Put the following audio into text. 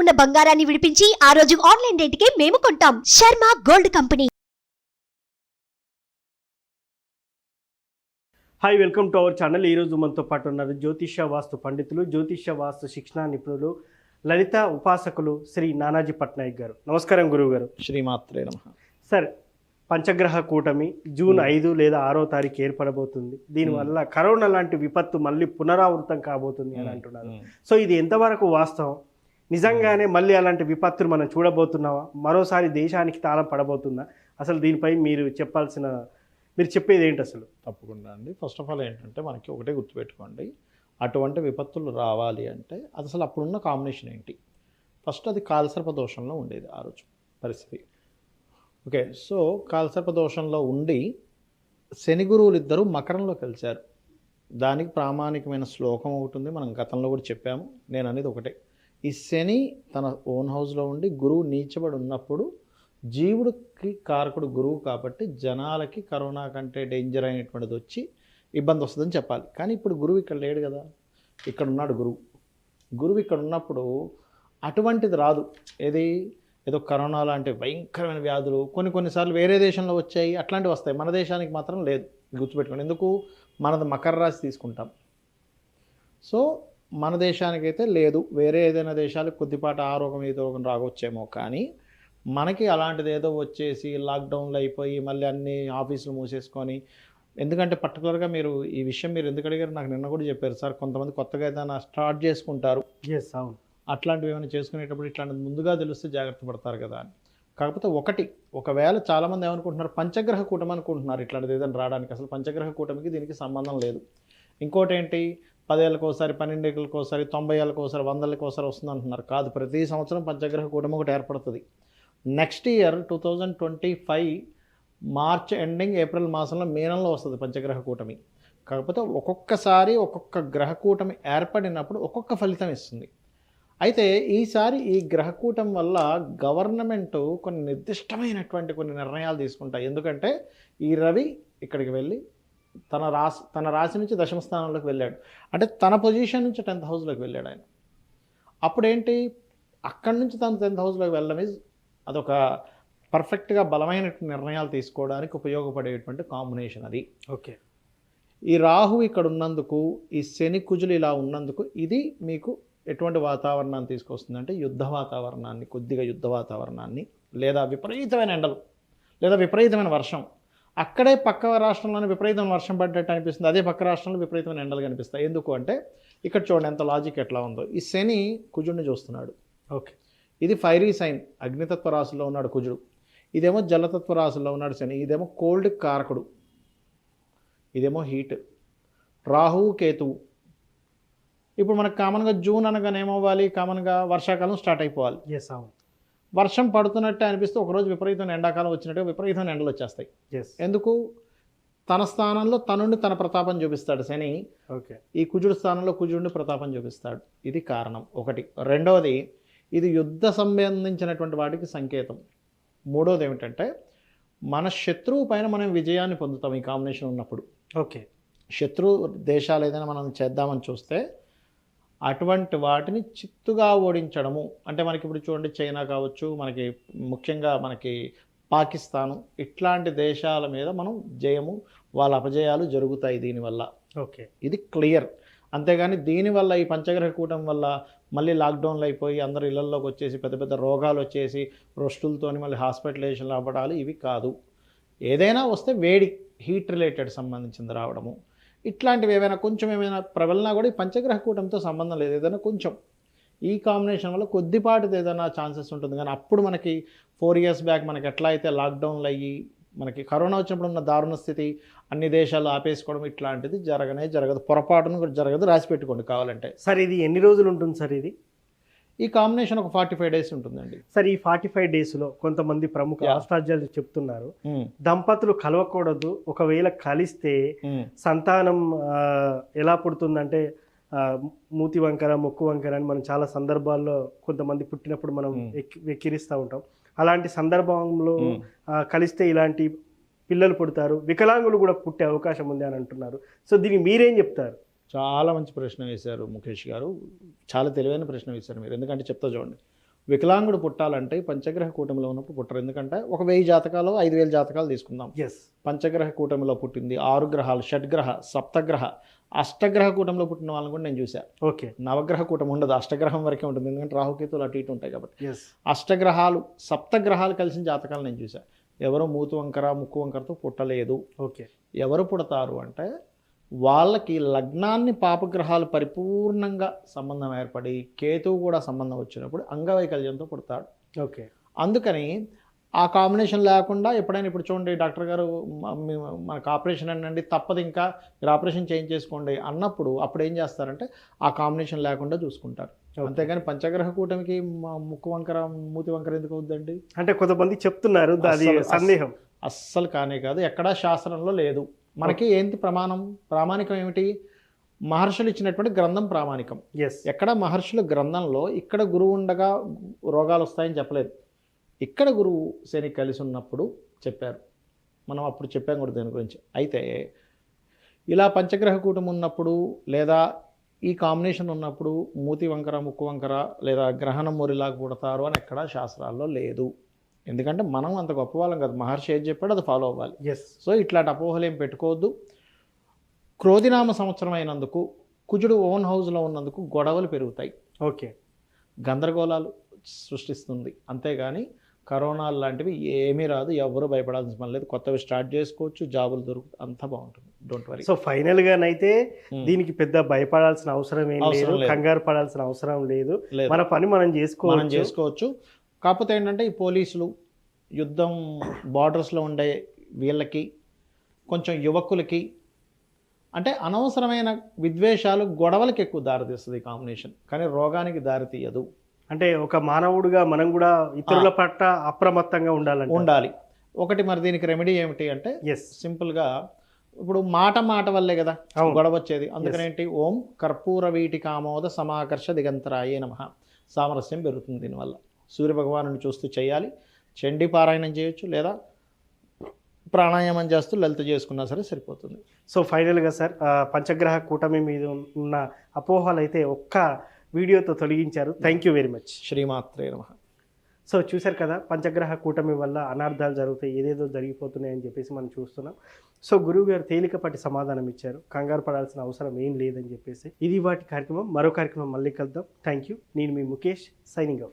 ఉన్న బంగారాన్ని విడిపించి ఆ రోజు ఆన్లైన్ రేటుకే మేము కొంటాం. Sharma gold company. Hi welcome to our channel ఈరోజు మనతో పాటు ఉన్నారు జ్యోతిష్య వాస్తు పండితులు జ్యోతిష్య వాస్తు శిక్షణ నిపుణులు లలిత ఉపాసకులు శ్రీ నానాజీ పట్నాయక్ గారు. నమస్కారం గురువు గారు శ్రీమాత్రే నమ. సార్ పంచగ్రహ కూటమి జూన్ ఐదు లేదా ఆరో తారీఖు ఏర్పడబోతుంది. దీనివల్ల కరోనా లాంటి విపత్తు మళ్ళీ పునరావృతం కాబోతుంది అని అంటున్నారు. సో ఇది ఎంతవరకు వాస్తవం? నిజంగానే మళ్ళీ అలాంటి విపత్తులు మనం చూడబోతున్నావా? మరోసారి దేశానికి తాళం పడబోతుందా? అసలు దీనిపై మీరు చెప్పాల్సిన మీరు చెప్పేది ఏంటి అసలు? తప్పకుండా అండి. ఫస్ట్ ఆఫ్ ఆల్ ఏంటంటే మనకి ఒకటే గుర్తుపెట్టుకోండి. అటువంటి విపత్తులు రావాలి అంటే అది అసలు అప్పుడున్న కాంబినేషన్ ఏంటి? ఫస్ట్ అది కాలసర్ప దోషంలో ఉండేది ఆ రోజు పరిస్థితి. ఓకే సో కాలసర్ప దోషంలో ఉండి శని గురువులు ఇద్దరు మకరంలో కలిశారు. దానికి ప్రామాణికమైన శ్లోకం ఒకటి ఉంది. మనం గతంలో కూడా చెప్పాము. నేను అనేది ఒకటే. ఈ శని తన ఓన్ హౌస్లో ఉండి గురువు నీచబడి ఉన్నప్పుడు జీవుడికి కారకుడు గురువు కాబట్టి జనాలకి కరోనా కంటే డేంజర్ అయినటువంటిది వచ్చి ఇబ్బంది వస్తుందని చెప్పాలి. కానీ ఇప్పుడు గురువు ఇక్కడ లేడు కదా. ఇక్కడ ఉన్నాడు గురువు. గురువు ఇక్కడ ఉన్నప్పుడు అటువంటిది రాదు. ఏది? ఏదో కరోనా లాంటి భయంకరమైన వ్యాధులు కొన్ని కొన్నిసార్లు వేరే దేశంలో వచ్చాయి అట్లాంటివి వస్తాయి. మన దేశానికి మాత్రం లేదు. గుర్తుపెట్టుకోండి. ఎందుకు? మనది మకర రాశి తీసుకుంటాం. సో మన దేశానికైతే లేదు. వేరే ఏదైనా దేశాలకు కొద్దిపాటి ఆ రోగం ఈ రోగం రాగొచ్చేమో కానీ మనకి అలాంటిది ఏదో వచ్చేసి లాక్డౌన్లు అయిపోయి మళ్ళీ అన్ని ఆఫీసులు మూసేసుకొని ఎందుకంటే పర్టికులర్గా మీరు ఈ విషయం మీరు ఎందుకు అడిగారు? నాకు నిన్న కూడా చెప్పారు. సార్ కొంతమంది కొత్తగా ఏదైనా స్టార్ట్ చేసుకుంటారు. ఎస్ అవును. అట్లాంటివి ఏమైనా చేసుకునేటప్పుడు ఇట్లాంటిది ముందుగా తెలిస్తే జాగ్రత్త పడతారు కదా అని. కాకపోతే ఒకటి ఒకవేళ చాలామంది ఏమనుకుంటున్నారు? పంచగ్రహ కూటమి అనుకుంటున్నారు ఇట్లాంటిది ఏదైనా రావడానికి. అసలు పంచగ్రహ కూటమికి దీనికి సంబంధం లేదు. ఇంకోటి ఏంటి? పదేళ్ళకి ఒకసారి పన్నెండేళ్ళకి ఒకసారి తొంభై ఏళ్ళకి ఒకసారి వందలకి ఒకసారి వస్తుంది అంటున్నారు కాదు ప్రతి సంవత్సరం పంచగ్రహ కూటమి ఒకటి ఏర్పడుతుంది. Next year two thousand twenty five March ending April మాసంలో మీనంలో వస్తుంది పంచగ్రహ కూటమి. కాకపోతే ఒక్కొక్కసారి ఒక్కొక్క గ్రహ కూటమి ఏర్పడినప్పుడు ఒక్కొక్క ఫలితం ఇస్తుంది. అయితే ఈసారి ఈ గ్రహకూటం వల్ల గవర్నమెంట్ కొన్ని నిర్దిష్టమైనటువంటి కొన్ని నిర్ణయాలు తీసుకుంటాయి. ఎందుకంటే ఈ రవి ఇక్కడికి వెళ్ళి తన రాశి తన రాశి నుంచి దశమ స్థానంలోకి వెళ్ళాడు. అంటే తన పొజిషన్ నుంచి టెన్త్ హౌస్లోకి వెళ్ళాడు ఆయన. అప్పుడేంటి? అక్కడి నుంచి తను టెన్త్ హౌస్లోకి వెళ్ళడం is అదొక పర్ఫెక్ట్గా బలమైన నిర్ణయాలు తీసుకోవడానికి ఉపయోగపడేటువంటి కాంబినేషన్ అది. ఓకే. ఈ రాహు ఇక్కడ ఉన్నందుకు ఈ శని కుజులు ఇలా ఉన్నందుకు ఇది మీకు ఎటువంటి వాతావరణాన్ని తీసుకొస్తుంది అంటే యుద్ధ వాతావరణాన్ని కొద్దిగా యుద్ధ వాతావరణాన్ని లేదా విపరీతమైన ఎండలు లేదా విపరీతమైన వర్షం అక్కడే పక్క రాష్ట్రంలోనే విపరీతమైన వర్షం పడ్డట్టు అనిపిస్తుంది. అదే పక్క రాష్ట్రంలో విపరీతమైన ఎండలు కనిపిస్తాయి. ఎందుకు అంటే ఇక్కడ చూడండి ఎంత లాజిక్ ఎట్లా ఉందో. ఈ శని కుజుడిని చూస్తున్నాడు. ఓకే. ఇది ఫైరీ సైన్ అగ్నితత్వ రాశిలో ఉన్నాడు కుజుడు. ఇదేమో జలతత్వ రాశిలో ఉన్నాడు శని. ఇదేమో కోల్డ్ కారకుడు. ఇదేమో హీట్ రాహువు కేతువు. ఇప్పుడు మనకు కామన్గా జూన్ అనగానే ఏమవ్వాలి కామన్గా వర్షాకాలం స్టార్ట్ అయిపోవాలి. ఎస్ అవును. వర్షం పడుతున్నట్టే అనిపిస్తే ఒకరోజు విపరీతమైన ఎండాకాలం వచ్చినట్టు విపరీతమైన ఎండలు వచ్చేస్తాయి. ఎందుకు? తన స్థానంలో తనుండి తన ప్రతాపం చూపిస్తాడు శని. ఓకే ఈ కుజుడు స్థానంలో కుజుడిని ప్రతాపం చూపిస్తాడు. ఇది కారణం ఒకటి. రెండవది ఇది యుద్ధ సంబంధించినటువంటి వాటికి సంకేతం. మూడవది ఏమిటంటే మన శత్రువు పైన మనం విజయాన్ని పొందుతాం ఈ కాంబినేషన్ ఉన్నప్పుడు. ఓకే శత్రు దేశాలు ఏదైనా మనం చేద్దామని చూస్తే అటువంటి వాటిని చిత్తుగా ఓడించడము. అంటే మనకి ఇప్పుడు చూడండి చైనా కావచ్చు మనకి ముఖ్యంగా మనకి పాకిస్తాను ఇట్లాంటి దేశాల మీద మనం జయము వాళ్ళ అపజయాలు జరుగుతాయి దీనివల్ల. ఓకే. ఇది క్లియర్. అంతేగాని దీనివల్ల ఈ పంచగ్రహ కూటం వల్ల మళ్ళీ లాక్డౌన్లు అయిపోయి అందరు ఇళ్ళలోకి వచ్చేసి పెద్ద పెద్ద రోగాలు వచ్చేసి రొస్టులతోని మళ్ళీ హాస్పిటలైజేషన్లు అవ్వడాలు ఇవి కాదు. ఏదైనా వస్తే వేడి హీట్ రిలేటెడ్ సంబంధించింది రావడము. ఇట్లాంటివి ఏమైనా కొంచెం ఏమైనా ప్రబలినా కూడా ఈ పంచగ్రహ కూటంతో సంబంధం లేదు. ఏదైనా కొంచెం ఈ కాంబినేషన్ వల్ల కొద్దిపాటిది ఏదైనా ఛాన్సెస్ ఉంటుంది. కానీ అప్పుడు మనకి ఫోర్ ఇయర్స్ బ్యాక్ మనకి ఎట్లా అయితే లాక్డౌన్లు అయ్యి మనకి కరోనా వచ్చినప్పుడు ఉన్న దారుణ స్థితి అన్ని దేశాలు ఆపేసుకోవడం ఇట్లాంటిది జరగనే జరగదు. పొరపాటును కూడా జరగదు. రాసి పెట్టుకోండి కావాలంటే. సార్ ఇది ఎన్ని రోజులు ఉంటుంది సార్ ఇది? ఈ కాంబినేషన్ ఒక ఫార్టీ ఫైవ్ డేస్ ఉంటుందండి. సార్ ఈ ఫార్టీ ఫైవ్ డేస్లో కొంతమంది ప్రముఖ. ఆస్ట్రాలజీలు చెప్తున్నారు ఉమ్, దంపతులు కలవకూడదు ఒకవేళ కలిస్తే ఉమ్, సంతానం ఎలా పుడుతుందంటే మూతి వంకర ముక్కు వంకర అని మనం చాలా సందర్భాల్లో కొంతమంది పుట్టినప్పుడు మనం Hmm. వెక్కి వెక్కిరిస్తూ ఉంటాం. అలాంటి సందర్భంలో కలిస్తే ఇలాంటి పిల్లలు పుడతారు వికలాంగులు కూడా పుట్టే అవకాశం ఉంది అని అంటున్నారు. సో దీనికి మీరేం చెప్తారు? చాలా మంచి ప్రశ్న వేశారు ముఖేష్ గారు. చాలా తెలివైన ప్రశ్న వేశారు మీరు. ఎందుకంటే చెప్తా చూడండి. వికలాంగుడు పుట్టాలంటే పంచగ్రహ కూటమిలో ఉన్నప్పుడు పుట్టరు. ఎందుకంటే ఒక వెయ్యి జాతకాలు ఐదు వేల జాతకాలు తీసుకుందాం. ఎస్ పంచగ్రహ కూటమిలో పుట్టింది ఆరు గ్రహాలు షడ్గ్రహ సప్తగ్రహ. అష్టగ్రహ కూటమిలో పుట్టిన వాళ్ళని కూడా నేను చూసా ఓకే నవగ్రహ కూటమి ఉండదు. అష్టగ్రహం వరకే ఉంటుంది. ఎందుకంటే రాహుకేతులు అటు ఇటు ఉంటాయి కాబట్టి. ఎస్ అష్టగ్రహాలు సప్తగ్రహాలు కలిసిన జాతకాలు నేను చూసా ఎవరు మూతు వంకర ముక్కు వంకరతో పుట్టలేదు. ఓకే ఎవరు పుడతారు అంటే వాళ్ళకి లగ్నాన్ని పాపగ్రహాలు పరిపూర్ణంగా సంబంధం ఏర్పడి కేతువు కూడా సంబంధం వచ్చినప్పుడు అంగవైకల్యంతో పుడతాడు. ఓకే. అందుకని ఆ కాంబినేషన్ లేకుండా ఎప్పుడైనా ఇప్పుడు చూడండి డాక్టర్ గారు మనకు ఆపరేషన్ అనండి తప్పదు ఇంకా మీరు ఆపరేషన్ చేంజ్ చేసుకోండి అన్నప్పుడు అప్పుడు ఏం చేస్తారంటే ఆ కాంబినేషన్ లేకుండా చూసుకుంటారు. అంతేగాని పంచగ్రహ కూటమికి ముక్కు వంకర మూతి వంకర ఎందుకు అవుద్దండి? అంటే కొంతమంది చెప్తున్నారు సందేహం అస్సలు కానే కాదు ఎక్కడా శాస్త్రంలో లేదు. మనకి ఏంటి ప్రమాణం? ప్రామాణికం ఏమిటి? మహర్షులు ఇచ్చినటువంటి గ్రంథం ప్రామాణికం. ఎస్ ఎక్కడ మహర్షుల గ్రంథంలో ఇక్కడ గురువు ఉండగా రోగాలు వస్తాయని చెప్పలేదు. ఇక్కడ గురువు శని కలిసి ఉన్నప్పుడు చెప్పారు. మనం అప్పుడు చెప్పాం కూడా దీని గురించి. అయితే ఇలా పంచగ్రహ కూటమి ఉన్నప్పుడు లేదా ఈ కాంబినేషన్ ఉన్నప్పుడు మూతి వంకర ముక్కు వంకర లేదా గ్రహణం మురిలాగా పుడతారు అని ఎక్కడా శాస్త్రాల్లో లేదు. ఎందుకంటే మనం అంత గొప్ప వాళ్ళం కదా. మహర్షి ఏది చెప్పాడో? అది ఫాలో అవ్వాలి. ఎస్ సో ఇట్లాంటి అపోహలు ఏం పెట్టుకోవద్దు. క్రోధినామ సంవత్సరం అయినందుకు కుజుడు ఓన్ హౌస్లో ఉన్నందుకు గొడవలు పెరుగుతాయి. ఓకే గందరగోళాలు సృష్టిస్తుంది. అంతేగాని కరోనా లాంటివి ఏమీ రాదు. ఎవరు భయపడాల్సిన పని లేదు. కొత్తవి స్టార్ట్ చేసుకోవచ్చు. జాబులు దొరుకుతాయి. అంతా బాగుంటుంది. డోంట్ వరీ సో ఫైనల్ గానైతే. దీనికి పెద్ద భయపడాల్సిన అవసరం ఏం లేదు. కంగారు పడాల్సిన అవసరం లేదు. మన పని మనం మనం చేసుకోవచ్చు చేసుకోవచ్చు. కాకపోతే ఏంటంటే ఈ పోలీసులు యుద్ధం బార్డర్స్లో ఉండే వీళ్ళకి కొంచెం యువకులకి అంటే అనవసరమైన విద్వేషాలు గొడవలకి ఎక్కువ దారితీస్తుంది ఈ కాంబినేషన్. కానీ రోగానికి దారి తీయదు. అంటే ఒక మానవుడిగా మనం కూడా ఇతరుల పట్ల అప్రమత్తంగా ఉండాలంటే ఉండాలి. ఒకటి మరి దీనికి రెమెడీ ఏమిటి అంటే ఎస్ సింపుల్గా ఇప్పుడు మాట మాట వల్లే కదా. గొడవ వచ్చేది అందుకనేంటి? ఓం కర్పూర వీటి కామోద సమాకర్ష దిగంతరాయే నమ. సామరస్యం పెరుగుతుంది దీనివల్ల. సూర్య భగవాను చూస్తూ చేయాలి. చండీ పారాయణం చేయొచ్చు లేదా ప్రాణాయామం చేస్తూ లలిత చేసుకున్నా సరే సరిపోతుంది. సో ఫైనల్గా సార్ పంచగ్రహ కూటమి మీద ఉన్న అపోహలు అయితే ఒక్క వీడియోతో తొలగించారు. థ్యాంక్ యూ వెరీ మచ్ శ్రీమాత్రే నమ. సో చూశారు కదా పంచగ్రహ కూటమి వల్ల అనార్థాలు జరుగుతాయి ఏదేదో జరిగిపోతున్నాయని చెప్పేసి మనం చూస్తున్నాం. సో గురువు గారు తేలికపాటి సమాధానం ఇచ్చారు. కంగారు పడాల్సిన అవసరం ఏం లేదని చెప్పేసి. ఇది వాటి కార్యక్రమం. మరో కార్యక్రమం మళ్ళీ కలుద్దాం. థ్యాంక్ యూ నేను మీ ముఖేష్ సైనింగ్ ఆఫ్